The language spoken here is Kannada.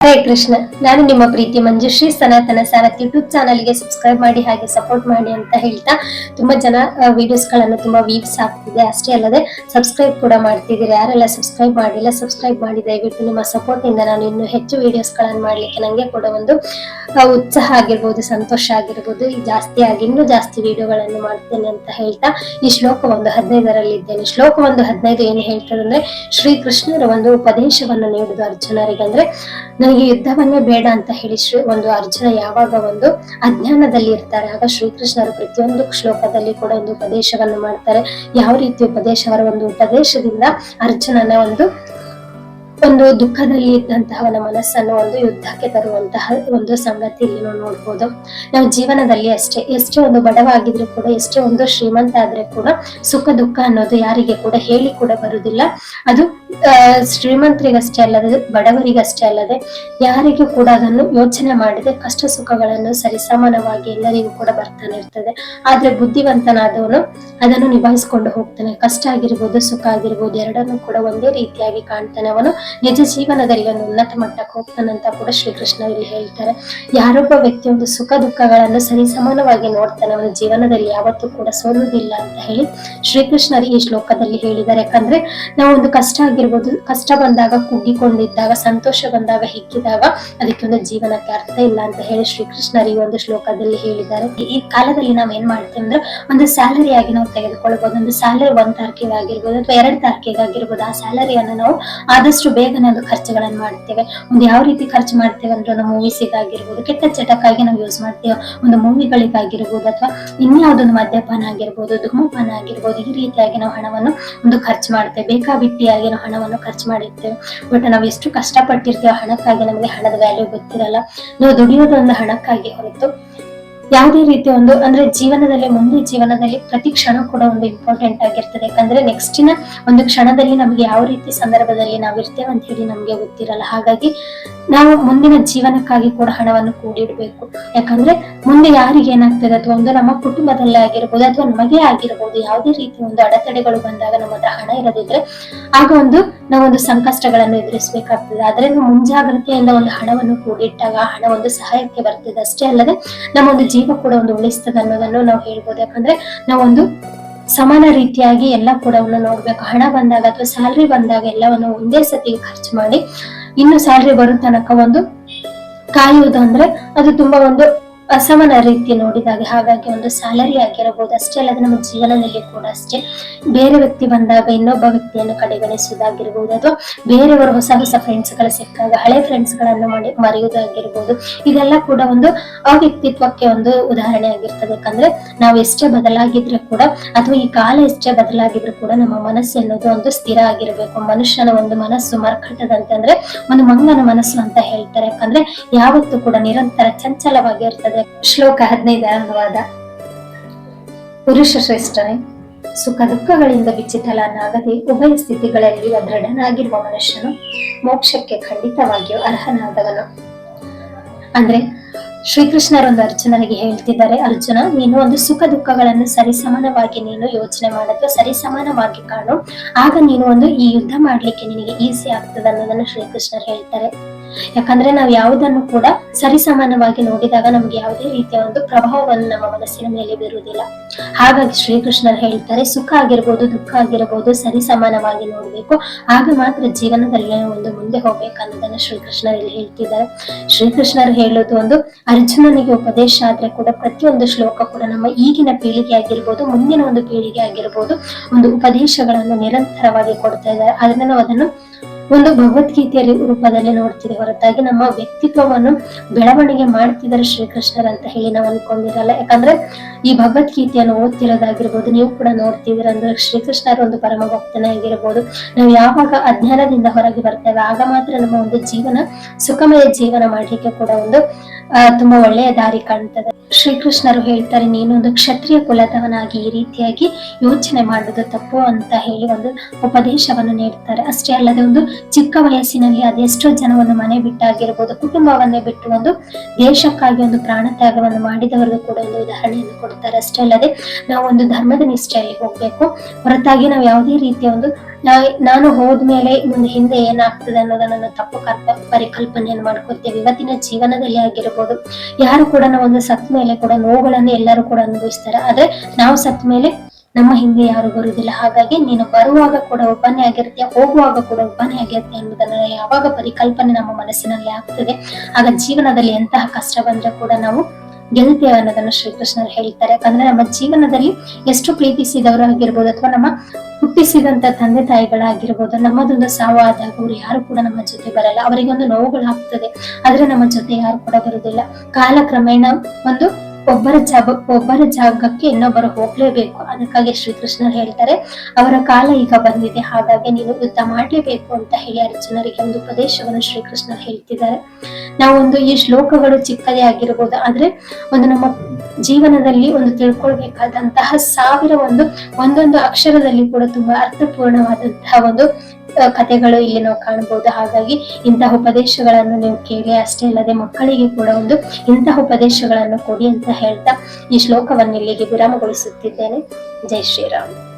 ಹರೇ ಕೃಷ್ಣ, ನಾನು ನಿಮ್ಮ ಪ್ರೀತಿ ಮಂಜುಶ್ರೀ, ಸನಾತನ ಸಾರಥ್ ಯೂಟ್ಯೂಬ್ ಚಾನಲ್ಗೆ ಸಬ್ಸ್ಕ್ರೈಬ್ ಮಾಡಿ ಹಾಗೆ ಸಪೋರ್ಟ್ ಮಾಡಿ ಅಂತ ಹೇಳ್ತಾ ತುಂಬಾ ಜನ ವಿಡಿಯೋಸ್ಗಳನ್ನು ತುಂಬಾ ವೀವ್ಸ್ ಆಗ್ತಿದೆ. ಅಷ್ಟೇ ಅಲ್ಲದೆ ಸಬ್ಸ್ಕ್ರೈಬ್ ಕೂಡ ಮಾಡ್ತಿದ್ದೀರಿ? ಯಾರೆಲ್ಲ ಸಬ್ಸ್ಕ್ರೈಬ್ ಮಾಡಿಲ್ಲ ಸಬ್ಸ್ಕ್ರೈಬ್ ಮಾಡಿ ದಯವಿಟ್ಟು ನಿಮ್ಮ ಸಪೋರ್ಟ್ ಇಂದ ನಾನು ಇನ್ನೂ ಹೆಚ್ಚು ವಿಡಿಯೋಸ್ಗಳನ್ನು ಮಾಡ್ಲಿಕ್ಕೆ ನಂಗೆ ಕೂಡ ಒಂದು ಉತ್ಸಾಹ ಆಗಿರ್ಬೋದು, ಸಂತೋಷ ಆಗಿರ್ಬೋದು. ಜಾಸ್ತಿ ಆಗಿ ಇನ್ನೂ ಜಾಸ್ತಿ ವಿಡಿಯೋಗಳನ್ನು ಮಾಡ್ತೇನೆ ಅಂತ ಹೇಳ್ತಾ ಈ ಶ್ಲೋಕ ಒಂದು ಹದಿನೈದರಲ್ಲಿ ಇದ್ದೇನೆ. ಶ್ಲೋಕ ಒಂದು ಹದಿನೈದು ಏನು ಅಂದ್ರೆ ಶ್ರೀಕೃಷ್ಣರ ಒಂದು ಉಪದೇಶವನ್ನು ನೀಡುದು ಅರ್ಜುನರಿಗೆ ಅಂದ್ರೆ ನನಗೆ ಯುದ್ಧವನ್ನೇ ಬೇಡ ಅಂತ ಹೇಳಿ ಶ್ರೀ ಒಂದು ಅರ್ಜುನ ಯಾವಾಗ ಒಂದು ಅಜ್ಞಾನದಲ್ಲಿ ಇರ್ತಾರೆ, ಆಗ ಶ್ರೀಕೃಷ್ಣರು ಪ್ರತಿಯೊಂದು ಶ್ಲೋಕದಲ್ಲಿ ಕೂಡ ಒಂದು ಉಪದೇಶವನ್ನು ಮಾಡ್ತಾರೆ. ಯಾವ ರೀತಿ ಉಪದೇಶ ಅವರ ಒಂದು ಉಪದೇಶದಿಂದ ಅರ್ಜುನನ ಒಂದು ಒಂದು ದುಃಖದಲ್ಲಿ ಇದ್ದಂತಹ ಒಂದು ಮನಸ್ಸನ್ನು, ಒಂದು ಯುದ್ಧಕ್ಕೆ ತರುವಂತಹ ಒಂದು ಸಂಗತಿ ಇಲ್ಲಿ ನೋಡ್ಬೋದು. ನಾವು ಜೀವನದಲ್ಲಿ ಅಷ್ಟೇ ಎಷ್ಟೇ ಒಂದು ಬಡವಾಗಿದ್ರು ಕೂಡ, ಎಷ್ಟೇ ಒಂದು ಶ್ರೀಮಂತ ಆದ್ರೆ ಕೂಡ ಸುಖ, ದುಃಖ ಅನ್ನೋದು ಯಾರಿಗೆ ಕೂಡ ಹೇಳಿ ಕೂಡ ಬರುವುದಿಲ್ಲ. ಅದು ಶ್ರೀಮಂತರಿಗಷ್ಟೇ ಅಲ್ಲದೆ, ಬಡವರಿಗಷ್ಟೇ ಅಲ್ಲದೆ ಯಾರಿಗೂ ಕೂಡ ಅದನ್ನು ಯೋಚನೆ ಮಾಡಿದೆ ಕಷ್ಟ ಸುಖಗಳನ್ನು ಸರಿಸಮಾನವಾಗಿ ಎಲ್ಲರಿಗೂ ಕೂಡ ಬರ್ತಾನೆ ಇರ್ತದೆ. ಆದ್ರೆ ಬುದ್ಧಿವಂತನಾದವನು ಅದನ್ನು ನಿಭಾಯಿಸ್ಕೊಂಡು ಹೋಗ್ತಾನೆ. ಕಷ್ಟ ಆಗಿರ್ಬೋದು, ಸುಖ ಆಗಿರ್ಬೋದು, ಎರಡನ್ನೂ ಕೂಡ ಒಂದೇ ರೀತಿಯಾಗಿ ಕಾಣ್ತಾನೆ ಅವನು. ನಿಜ ಜೀವನದಲ್ಲಿ ಒಂದು ಉನ್ನತ ಮಟ್ಟಕ್ಕೆ ಹೋಗ್ತಾನಂತ ಕೂಡ ಶ್ರೀಕೃಷ್ಣ ಇಲ್ಲಿ ಹೇಳ್ತಾರೆ. ಯಾರೊಬ್ಬ ವ್ಯಕ್ತಿ ಒಂದು ಸುಖ ದುಃಖಗಳನ್ನು ಸರಿಸಮಾನವಾಗಿ ನೋಡ್ತಾನೆ, ಅವನ ಜೀವನದಲ್ಲಿ ಯಾವತ್ತೂ ಕೂಡ ಸೋಲುವುದಿಲ್ಲ ಅಂತ ಹೇಳಿ ಶ್ರೀಕೃಷ್ಣರು ಈ ಶ್ಲೋಕದಲ್ಲಿ ಹೇಳಿದ್ದಾರೆ. ಯಾಕಂದ್ರೆ ನಾವು ಒಂದು ಕಷ್ಟ ಆಗಿರ್ಬೋದು, ಕಷ್ಟ ಬಂದಾಗ ಕುಗ್ಗಿಕೊಂಡಿದ್ದಾಗ, ಸಂತೋಷ ಬಂದಾಗ ಹಿಗ್ಗಿದಾಗ ಅದಕ್ಕೆ ಒಂದು ಜೀವನಕ್ಕೆ ಅರ್ಥ ಇಲ್ಲ ಅಂತ ಹೇಳಿ ಶ್ರೀಕೃಷ್ಣರು ಈ ಒಂದು ಶ್ಲೋಕದಲ್ಲಿ ಹೇಳಿದ್ದಾರೆ. ಈ ಕಾಲದಲ್ಲಿ ನಾವು ಏನ್ ಮಾಡ್ತೀವಿ ಅಂದ್ರೆ ಒಂದು ಸ್ಯಾಲರಿ ಆಗಿ ನಾವು ತೆಗೆದುಕೊಳ್ಬಹುದು ಒಂದು ಸ್ಯಾಲರಿ ಒಂದ್ ತಾರೀಕಿಗೆ ಆಗಿರ್ಬೋದು ಅಥವಾ ಎರಡ್ ತಾರೀಕಿಗೆ ಆಗಿರ್ಬೋದು ಆ ಸ್ಯಾಲರಿಯನ್ನು ನಾವು ಆದಷ್ಟು ಬೇಗನೆ ಅದು ಖರ್ಚುಗಳನ್ನು ಮಾಡ್ತೇವೆ ಒಂದು ಯಾವ ರೀತಿ ಖರ್ಚು ಮಾಡ್ತೇವೆ ಅಂದ್ರೆ ಒಂದು ಮೂವೀಸಿಗಾಗಿರ್ಬೋದು, ಕೆಟ್ಟ ಚಟಕ್ಕಾಗಿ ನಾವು ಯೂಸ್ ಮಾಡ್ತೇವೆ. ಒಂದು ಮೂವಿಗಳಿಗಾಗಿರ್ಬೋದು ಅಥವಾ ಇನ್ಯಾವುದೊಂದು ಮದ್ಯಪಾನ ಆಗಿರ್ಬೋದು, ಧೂಮಪಾನ ಆಗಿರ್ಬೋದು, ಈ ರೀತಿಯಾಗಿ ನಾವು ಹಣವನ್ನು ಒಂದು ಖರ್ಚು ಮಾಡ್ತೇವೆ ಬೇಕಾಬಿಟ್ಟಿಯಾಗಿ ನಾವು ಹಣವನ್ನು ಖರ್ಚು ಮಾಡಿರ್ತೇವೆ. ಬಟ್ ನಾವು ಎಷ್ಟು ಕಷ್ಟಪಟ್ಟಿರ್ತೇವೆ ಹಣಕ್ಕಾಗಿ ನಮಗೆ ಹಣದ ವ್ಯಾಲ್ಯೂ ಗೊತ್ತಿರಲ್ಲ. ನಾವು ದುಡಿಯೋದು ಒಂದು ಹಣಕ್ಕಾಗಿ ಹೊರತು ಯಾವುದೇ ರೀತಿ ಒಂದು, ಅಂದ್ರೆ ಜೀವನದಲ್ಲಿ ಮುಂದೆ ಜೀವನದಲ್ಲಿ ಪ್ರತಿ ಕ್ಷಣ ಕೂಡ ಒಂದು ಇಂಪಾರ್ಟೆಂಟ್ ಆಗಿರ್ತದೆ. ಯಾಕಂದ್ರೆ ನೆಕ್ಸ್ಟಿನ ಒಂದು ಕ್ಷಣದಲ್ಲಿ ನಮಗೆ ಯಾವ ರೀತಿ ಸಂದರ್ಭದಲ್ಲಿ ನಾವು ಇರ್ತೇವೆ ಅಂತ ಹೇಳಿ ನಮ್ಗೆ ಗೊತ್ತಿರಲ್ಲ. ಹಾಗಾಗಿ ನಾವು ಮುಂದಿನ ಜೀವನಕ್ಕಾಗಿ ಕೂಡ ಹಣವನ್ನು ಕೂಡಿಡ್ಬೇಕು. ಯಾಕಂದ್ರೆ ಮುಂದೆ ಯಾರಿಗೆ ಏನಾಗ್ತದೆ? ಅಥವಾ ಒಂದು ನಮ್ಮ ಕುಟುಂಬದಲ್ಲೇ ಆಗಿರ್ಬೋದು, ಅಥವಾ ನಮಗೆ ಆಗಿರ್ಬೋದು, ಯಾವುದೇ ರೀತಿ ಒಂದು ಅಡೆತಡೆಗಳು ಬಂದಾಗ ನಮ್ಮ ಹತ್ರ ಹಣ ಇರದಿದ್ರೆ ಆಗ ಒಂದು ನಾವೊಂದು ಸಂಕಷ್ಟಗಳನ್ನು ಎದುರಿಸಬೇಕಾಗ್ತದೆ. ಆದ್ರೆ ಮುಂಜಾಗ್ರತೆಯಿಂದ ಒಂದು ಹಣವನ್ನು ಕೂಡಿಟ್ಟಾಗ ಹಣ ಒಂದು ಸಹಾಯಕ್ಕೆ ಬರ್ತದೆ. ಅಷ್ಟೇ ಅಲ್ಲದೆ ನಮ್ಮ ಒಂದು ಜೀವ ಕೂಡ ಒಂದು ಉಳಿಸ್ತದೆ ಅನ್ನೋದನ್ನು ನಾವು ಹೇಳ್ಬೋದು. ಯಾಕಂದ್ರೆ ನಾವೊಂದು ಸಮಾನ ರೀತಿಯಾಗಿ ಎಲ್ಲ ಕೂಡ ನೋಡ್ಬೇಕು. ಹಣ ಬಂದಾಗ ಅಥವಾ ಸ್ಯಾಲ್ರಿ ಬಂದಾಗ ಎಲ್ಲವನ್ನು ಒಂದೇ ಸತಿ ಖರ್ಚು ಮಾಡಿ, ಇನ್ನು ಸ್ಯಾಲ್ರಿ ಬರೋ ತನಕ ಒಂದು ಕಾಯುವುದು ಅಂದ್ರೆ ಅದು ತುಂಬಾ ಒಂದು ಅಸಮಾನ ರೀತಿ ನೋಡಿದಾಗ ಹಾಗಾಗಿ ಒಂದು ಸ್ಯಾಲರಿ ಆಗಿರಬಹುದು. ಅಷ್ಟೇ ಅಲ್ಲದೆ ನಮ್ಮ ಜೀವನದಲ್ಲಿ ಕೂಡ ಅಷ್ಟೇ. ಬೇರೆ ವ್ಯಕ್ತಿ ಬಂದಾಗ ಇನ್ನೊಬ್ಬ ವ್ಯಕ್ತಿಯನ್ನು ಕಡೆಗಣಿಸುವುದಾಗಿರಬಹುದು ಅಥವಾ ಬೇರೆಯವರು ಹೊಸ ಹೊಸ ಫ್ರೆಂಡ್ಸ್ ಸಿಕ್ಕಾಗ ಹಳೆ ಫ್ರೆಂಡ್ಸ್ಗಳನ್ನು ಮಾಡಿ ಮರೆಯುವುದಾಗಿರ್ಬೋದು. ಇದೆಲ್ಲ ಕೂಡ ಒಂದು ಅವ್ಯಕ್ತಿತ್ವಕ್ಕೆ ಒಂದು ಉದಾಹರಣೆ ಆಗಿರ್ತದೆ. ಯಾಕಂದ್ರೆ ನಾವು ಎಷ್ಟೇ ಬದಲಾಗಿದ್ರೆ ಕೂಡ ಅಥವಾ ಈ ಕಾಲ ಎಷ್ಟೇ ಬದಲಾಗಿದ್ರು ಕೂಡ ನಮ್ಮ ಮನಸ್ಸು ಅನ್ನೋದು ಒಂದು ಸ್ಥಿರ ಆಗಿರಬೇಕು. ಮನುಷ್ಯನ ಒಂದು ಮನಸ್ಸು ಮರ್ಕಟದಂತೆ ಅಂದ್ರೆ ಒಂದು ಮಂಗನ ಮನಸ್ಸು ಅಂತ ಹೇಳ್ತಾರೆ. ಯಾಕಂದ್ರೆ ಯಾವತ್ತೂ ಕೂಡ ನಿರಂತರ ಚಂಚಲವಾಗಿರ್ತದೆ. ಶ್ಲೋಕ ಹದಿನೈದು ಅನುವಾದ ಪುರುಷ ಶ್ರೇಷ್ಠನೇ ಸುಖ ದುಃಖಗಳಿಂದ ವಿಚಿತಲನಾಗದೆ ಉಭಯ ಸ್ಥಿತಿಗಳಲ್ಲಿ ದೃಢನಾಗಿರುವ ಮನುಷ್ಯನು ಮೋಕ್ಷಕ್ಕೆ ಖಂಡಿತವಾಗಿಯೂ ಅರ್ಹನಾದವನು. ಅಂದ್ರೆ, ಶ್ರೀಕೃಷ್ಣರೊಂದು ಅರ್ಜುನನಿಗೆ ಹೇಳ್ತಿದ್ದಾರೆ, ಅರ್ಜುನ, ನೀನು ಒಂದು ಸುಖ ದುಃಖಗಳನ್ನು ಸರಿಸಮಾನವಾಗಿ ನೀನು ಯೋಚನೆ ಮಾಡಅಥವಾ ಸರಿಸಮಾನವಾಗಿ ಕಾಣು. ಆಗ ನೀನು ಒಂದು ಈ ಯುದ್ಧ ಮಾಡ್ಲಿಕ್ಕೆ ನಿನಗೆ ಈಸಿ ಆಗ್ತದೆ ಅನ್ನೋದನ್ನು ಶ್ರೀಕೃಷ್ಣರು ಹೇಳ್ತಾರೆ. ಯಾಕಂದ್ರೆ ನಾವು ಯಾವುದನ್ನು ಕೂಡ ಸರಿಸಮಾನವಾಗಿ ನೋಡಿದಾಗ ನಮ್ಗೆ ಯಾವುದೇ ರೀತಿಯ ಒಂದು ಪ್ರಭಾವವನ್ನು ನಮ್ಮ ಮನಸ್ಸಿನ ಮೇಲೆ ಬೀರುವುದಿಲ್ಲ. ಹಾಗಾಗಿ ಶ್ರೀಕೃಷ್ಣರು ಹೇಳ್ತಾರೆ, ಸುಖ ಆಗಿರ್ಬೋದು, ದುಃಖ ಆಗಿರ್ಬೋದು ಸರಿಸಮಾನವಾಗಿ ನೋಡ್ಬೇಕು. ಆಗ ಮಾತ್ರ ಜೀವನದಲ್ಲಿ ಒಂದು ಮುಂದೆ ಹೋಗ್ಬೇಕು ಅನ್ನೋದನ್ನ ಶ್ರೀಕೃಷ್ಣರು ಇಲ್ಲಿ ಹೇಳ್ತಿದ್ದಾರೆ. ಶ್ರೀಕೃಷ್ಣರು ಹೇಳೋದು ಒಂದು, ಅರ್ಜುನನಿಗೆ ಉಪದೇಶ ಆದ್ರೆ ಕೂಡ ಪ್ರತಿಯೊಂದು ಶ್ಲೋಕ ಕೂಡ ನಮ್ಮ ಈಗಿನ ಪೀಳಿಗೆ ಆಗಿರ್ಬೋದು, ಮುಂದಿನ ಒಂದು ಪೀಳಿಗೆ ಆಗಿರ್ಬೋದು, ಒಂದು ಉಪದೇಶಗಳನ್ನು ನಿರಂತರವಾಗಿ ಕೊಡ್ತಾ ಇದ್ದಾರೆ. ಆದ್ರೆ ಅದನ್ನು ಒಂದು ಭಗವದ್ಗೀತೆಯ ರೂಪದಲ್ಲಿ ನೋಡ್ತೀವಿ ಹೊರತಾಗಿ ನಮ್ಮ ವ್ಯಕ್ತಿತ್ವವನ್ನು ಬೆಳವಣಿಗೆ ಮಾಡ್ತಿದ್ದಾರೆ ಶ್ರೀಕೃಷ್ಣರ ಅಂತ ಹೇಳಿ ನಾವು ಅನ್ಕೊಂಡಿರಲ್ಲ. ಯಾಕಂದ್ರೆ ಈ ಭಗವದ್ಗೀತೆಯನ್ನು ಓದ್ತಿರೋದಾಗಿರ್ಬೋದು, ನೀವು ಕೂಡ ನೋಡ್ತಿದ್ದೀರ ಅಂದ್ರೆ ಶ್ರೀಕೃಷ್ಣರ ಒಂದು ಪರಮ ಭಕ್ತನಾಗಿರ್ಬೋದು. ನಾವು ಯಾವಾಗ ಅಜ್ಞಾನದಿಂದ ಹೊರಗೆ ಬರ್ತೇವೆ, ಆಗ ಮಾತ್ರ ನಮ್ಮ ಒಂದು ಜೀವನ, ಸುಖಮಯ ಜೀವನ ಮಾಡ್ಲಿಕ್ಕೆ ಕೂಡ ಒಂದು ತುಂಬಾ ಒಳ್ಳೆಯ ದಾರಿ ಕಾಣ್ತದೆ. ಶ್ರೀಕೃಷ್ಣರು ಹೇಳ್ತಾರೆ ಒಂದು ಕ್ಷತ್ರಿಯ ಕುಲದವನಾಗಿ ಈ ರೀತಿಯಾಗಿ ಯೋಚನೆ ಮಾಡುವುದು ತಪ್ಪು ಅಂತ ಹೇಳಿ ಒಂದು ಉಪದೇಶವನ್ನು ನೀಡ್ತಾರೆ. ಅಷ್ಟೇ ಅಲ್ಲದೆ ಒಂದು ಚಿಕ್ಕ ವಯಸ್ಸಿನಲ್ಲಿ ಅದೆಷ್ಟೋ ಜನ ಒಂದು ಮನೆ ಬಿಟ್ಟಾಗಿರ್ಬೋದು, ಕುಟುಂಬವನ್ನೇ ಬಿಟ್ಟು ಒಂದು ದೇಶಕ್ಕಾಗಿ ಒಂದು ಪ್ರಾಣ ತ್ಯಾಗವನ್ನು ಮಾಡಿದವರಿಗೂ ಕೂಡ ಒಂದು ಉದಾಹರಣೆಯನ್ನು ಕೊಡ್ತಾರೆ. ಅಷ್ಟೇ ಅಲ್ಲದೆ ನಾವು ಒಂದು ಧರ್ಮದ ನಿಷ್ಠೆಯಲ್ಲಿ ಹೋಗ್ಬೇಕು, ಹೊರತಾಗಿ ನಾವು ಯಾವುದೇ ರೀತಿಯ ಒಂದು ನಾನು ಹೋದ್ಮೇಲೆ ಮುಂದೆ ಹಿಂದೆ ಏನಾಗ್ತದೆ ಅನ್ನೋದನ್ನ ತಪ್ಪು ಪರಿಕಲ್ಪನೆಯನ್ನು ಮಾಡ್ಕೊಳ್ತೇವೆ. ಇವತ್ತಿನ ಜೀವನದಲ್ಲಿ ಆಗಿರ್ಬೋದು, ಯಾರು ಕೂಡ ಒಂದು ಸತ್ ಮೇಲೆ ಕೂಡ ನೋವುಗಳನ್ನು ಎಲ್ಲರೂ ಕೂಡ ಅನುಭವಿಸ್ತಾರೆ. ಆದ್ರೆ ನಾವು ಸತ್ ಮೇಲೆ ನಮ್ಮ ಹಿಂದೆ ಯಾರು ಬರುವುದಿಲ್ಲ. ಹಾಗಾಗಿ ನೀನು ಬರುವಾಗ ಕೂಡ ಒಬ್ಬನೇ ಆಗಿರುತ್ತೆ ಹೋಗುವಾಗ ಕೂಡ ಒಬ್ಬನೇ ಆಗಿರ್ತೀಯ ಅನ್ನೋದನ್ನ ಯಾವಾಗ ಪರಿಕಲ್ಪನೆ ನಮ್ಮ ಮನಸ್ಸಿನಲ್ಲಿ ಆಗ್ತದೆ. ಆಗ ಜೀವನದಲ್ಲಿ ಎಂತಹ ಕಷ್ಟ ಬಂದ್ರೆ ಕೂಡ ನಾವು ಗೆಲ್ತೇವೆ ಅನ್ನೋದನ್ನ ಶ್ರೀಕೃಷ್ಣರು ಹೇಳ್ತಾರೆ. ಯಾಕಂದ್ರೆ ನಮ್ಮ ಜೀವನದಲ್ಲಿ ಎಷ್ಟು ಪ್ರೀತಿಸಿದವರು ಆಗಿರ್ಬೋದು ಅಥವಾ ನಮ್ಮ ಹುಟ್ಟಿಸಿದಂತ ತಂದೆ ತಾಯಿಗಳಾಗಿರ್ಬೋದು, ನಮ್ಮದೊಂದು ಸಾವು ಆದಾಗ ಅವ್ರು ಯಾರು ಕೂಡ ನಮ್ಮ ಜೊತೆ ಬರಲ್ಲ. ಅವರಿಗೊಂದು ನೋವುಗಳಾಗ್ತದೆ ಆದ್ರೆ ನಮ್ಮ ಜೊತೆ ಯಾರು ಕೂಡ ಬರುದಿಲ್ಲ ಕಾಲಕ್ರಮೇಣ ಒಂದು ಒಬ್ಬರ ಜಾಗ, ಒಬ್ಬರ ಜಾಗಕ್ಕೆ ಇನ್ನೊಬ್ಬರು ಹೋಗ್ಲೇಬೇಕು. ಅದಕ್ಕಾಗಿ ಶ್ರೀಕೃಷ್ಣ ಹೇಳ್ತಾರೆ, ಅವರ ಕಾಲ ಈಗ ಬಂದಿದೆ, ಹಾಗಾಗಿ ನೀನು ಯುದ್ಧ ಮಾಡ್ಲೇಬೇಕು ಅಂತ ಹೇಳಿ ಅರ್ಜುನರಿಗೆ ಒಂದು ಉಪದೇಶವನ್ನು ಶ್ರೀಕೃಷ್ಣ ಹೇಳ್ತಿದ್ದಾರೆ. ನಾವು ಒಂದು ಈ ಶ್ಲೋಕಗಳು ಚಿಕ್ಕದೇ ಆಗಿರಬಹುದು ಆದ್ರೆ ಒಂದು ನಮ್ಮ ಜೀವನದಲ್ಲಿ ಒಂದು ತಿಳ್ಕೊಳ್ಬೇಕಾದಂತಹ ಸಾವಿರ ಒಂದು, ಒಂದೊಂದು ಅಕ್ಷರದಲ್ಲಿ ಕೂಡ ತುಂಬಾ ಅರ್ಥಪೂರ್ಣವಾದಂತಹ ಒಂದು ಕಥೆಗಳು ಇಲ್ಲಿ ನಾವು ಕಾಣಬಹುದು. ಹಾಗಾಗಿ ಇಂತಹ ಉಪದೇಶಗಳನ್ನು ನೀವು ಕೇಳಿ, ಅಷ್ಟೇ ಅಲ್ಲದೆ ಮಕ್ಕಳಿಗೆ ಕೂಡ ಒಂದು ಇಂತಹ ಉಪದೇಶಗಳನ್ನು ಕೊಡಿ ಅಂತ ಹೇಳ್ತಾ ಈ ಶ್ಲೋಕವನ್ನು ಇಲ್ಲಿಗೆ ವಿರಾಮಗೊಳಿಸುತ್ತಿದ್ದೇನೆ. ಜೈ ಶ್ರೀರಾಮ್.